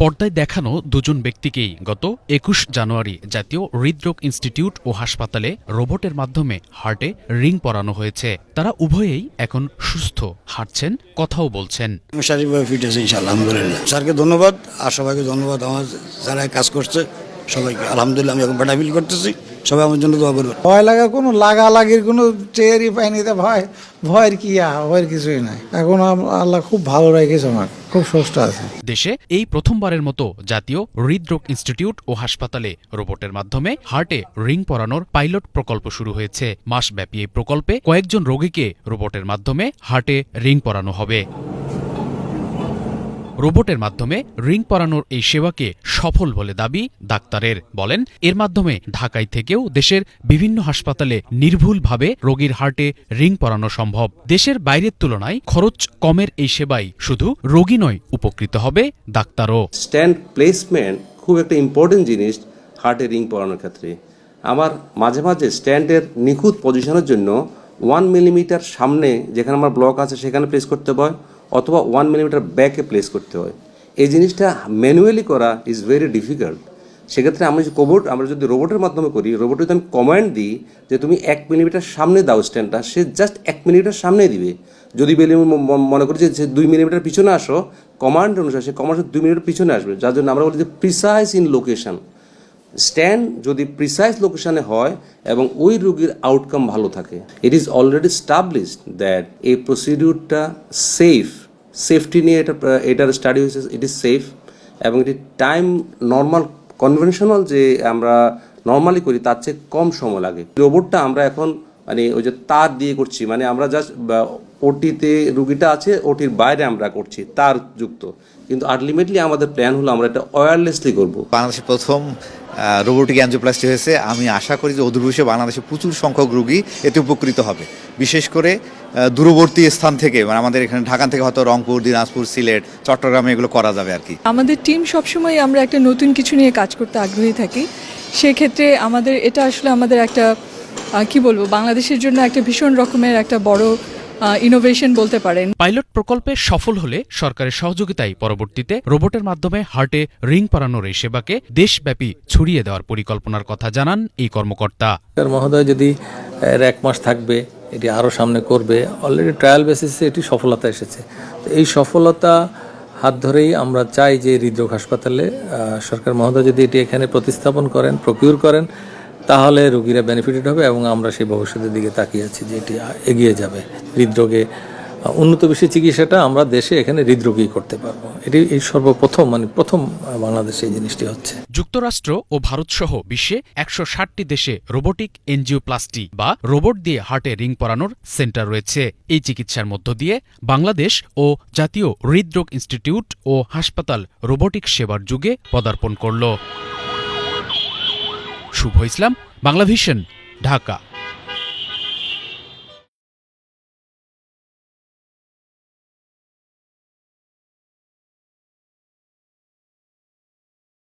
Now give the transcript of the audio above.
পর্দায় দেখানো দুজন ব্যক্তিকেই গত একুশ জানুয়ারি জাতীয় হৃদরোগ ইনস্টিটিউট ও হাসপাতালে রোবটের মাধ্যমে হার্টে রিং পরানো হয়েছে। তারা উভয়েই এখন সুস্থ হাঁটছেন কথাও বলছেন। আমি শারীরিকভাবে ফিট আছি ইনশাআল্লাহ আলহামদুলিল্লাহ। স্যারকে ধন্যবাদ আর সবাইকে ধন্যবাদ। আমার যারা কাজ করছে সবাইকে আলহামদুলিল্লাহ আমি এখন বেটা ফিল করতেছি। সবাই আমার জন্য দোয়া করবেন। ভয় লাগা কোনো লাগালাগির কোনো চেয়ারই পাইনি তো ভয় ভয়ের কি ভয়ের কিছুই নাই। এখন আল্লাহ খুব ভালো রেখেছে আমার খুব সুস্থ আছে। দেশে এই প্রথমবারের মতো জাতীয় হৃদরোগ ইনস্টিটিউট ও হাসপাতালে রোবটের মাধ্যমে হার্টে রিং পরানোর পাইলট প্রকল্প শুরু হয়েছে। মাসব্যাপী এই প্রকল্পে কয়েকজন রোগীকে রোবটের মাধ্যমে হার্টে রিং পরানো হবে। রোবটের মাধ্যমে রিং পরানোর এই সেবাকে সফল বলে দাবি ডাক্তারের। বলেন, এর মাধ্যমে ঢাকায় থেকেও দেশের বিভিন্ন হাসপাতালে নির্ভুলভাবে রোগীর হার্টে রিং পরানো সম্ভব। দেশের বাইরের তুলনায় খরচ কমের এই সেবাই শুধু রোগী নয়, উপকৃত হবে ডাক্তারও। স্ট্যান্ড প্লেসমেন্ট খুব একটা ইম্পর্টেন্ট জিনিস হার্টে রিং পরানোর ক্ষেত্রে। আমার মাঝে মাঝে স্ট্যান্ডের নিখুঁত পজিশনের জন্য ওয়ান মিলিমিটার সামনে যেখানে আমার ব্লক আছে সেখানে প্লেস করতে হয় অথবা ওয়ান মিলিমিটার ব্যাকে প্লেস করতে হয়। এই জিনিসটা ম্যানুয়ালি করা ইজ ভেরি ডিফিকাল্ট সেক্ষেত্রে আমি কোবোট আমরা যদি রোবটের মাধ্যমে করি রোবটে যদি আমি কমান্ড দিই যে তুমি এক মিলিমিটার সামনে দাও স্ট্যান্ডটা সে জাস্ট এক মিলিমিটার সামনে দিবে। যদি মনে করি যে দুই মিলিমিটার পিছনে আসো কমান্ড অনুসারে সে কমান্ড দুই মিলিমিটার পিছনে আসবে। যার জন্য আমরা বলি যে প্রিসাইজ ইন লোকেশন স্ট্যান্ড যদি প্রিসাইজ লোকেশনে হয় এবং ওই রোগীর আউটকাম ভালো থাকে it is already established that এই প্রসিডিউরটা সেফ সেফটি নিয়ে এটা, এটার স্টাডি হয়েছে ইট ইজ সেফ এবং এটি টাইম নর্মাল কনভেনশনাল যে আমরা নর্মালি করি, তার চেয়ে কম সময় লাগে। রোবটটা আমরা এখন মানে ওই যে তার দিয়ে করছি মানে আমরা জাস্ট ওটিতে রুগীটা আছে ওটির বাইরে আমরা করছি তার যুক্ত। কিন্তু আলটিমেটলি আমাদের প্ল্যান হলো আমরা এটা ওয়্যারলেসলি করব। বাংলাদেশে প্রথম রোবোটিক অ্যাঞ্জিওপ্লাস্টি হয়েছে। আমি আশা করি যে অদূর ভবিষ্যতে বাংলাদেশে প্রচুর সংখ্যক রোগী এতে উপকৃত হবে। বিশেষ করে দূরবর্তী স্থান থেকে মানে আমাদের এখানে ঢাকা থেকে হয়তো রংপুর দিনাজপুর সিলেট চট্টগ্রামে এগুলো করা যাবে আর কি। আমাদের টিম সবসময় আমরা একটা নতুন কিছু নিয়ে কাজ করতে আগ্রহী থাকি। সেক্ষেত্রে আমাদের এটা আসলে আমাদের একটা কি বলব বাংলাদেশের জন্য একটা ভীষণ রকমের একটা বড় ইনোভেশন বলতে পারেন। পাইলট প্রকল্পে সফল হলে সরকারের সহযোগিতায় পরবর্তীতে রোবটের মাধ্যমে হার্টে রিং পরানোর এই সেবাকে দেশব্যাপী ছড়িয়ে দেওয়ার পরিকল্পনার কথা জানান এই কর্মকর্তা। মহোদয় যদি এর এক মাস থাকবে এটি আরও সামনে করবে অলরেডি ট্রায়াল বেসিসে এটি সফলতা এসেছে। তো এই সফলতা হাত ধরেই আমরা চাই যে হৃদরোগ হাসপাতালে সরকার মহোদয় যদি এটি এখানে প্রতিস্থাপন করেন প্রকিউর করেন তাহলে রোগীরা বেনিফিটেড হবে এবং আমরা সেই ভবিষ্যতের দিকে তাকিয়ে আছি যে এটি এগিয়ে যাবে। হৃদরোগে, উন্নত বিশ্বের চিকিৎসাটা আমরা দেশে এখানে হৃদরোগী করতে পারব। এটি এই সর্বপ্রথম মানে প্রথম বাংলাদেশে এই জিনিসটি হচ্ছে। যুক্তরাষ্ট্র ও ভারত সহ বিশ্বে একশো ষাটটি দেশে রোবোটিক এনজিওপ্লাস্টি বা রোবট দিয়ে হার্টে রিং পরানোর সেন্টার রয়েছে। এই চিকিৎসার মধ্য দিয়ে বাংলাদেশ ও জাতীয় হৃদরোগ ইনস্টিটিউট ও হাসপাতাল রোবোটিক সেবার যুগে পদার্পণ করল। শুভ ইসলাম বাংলাভিশন ঢাকা।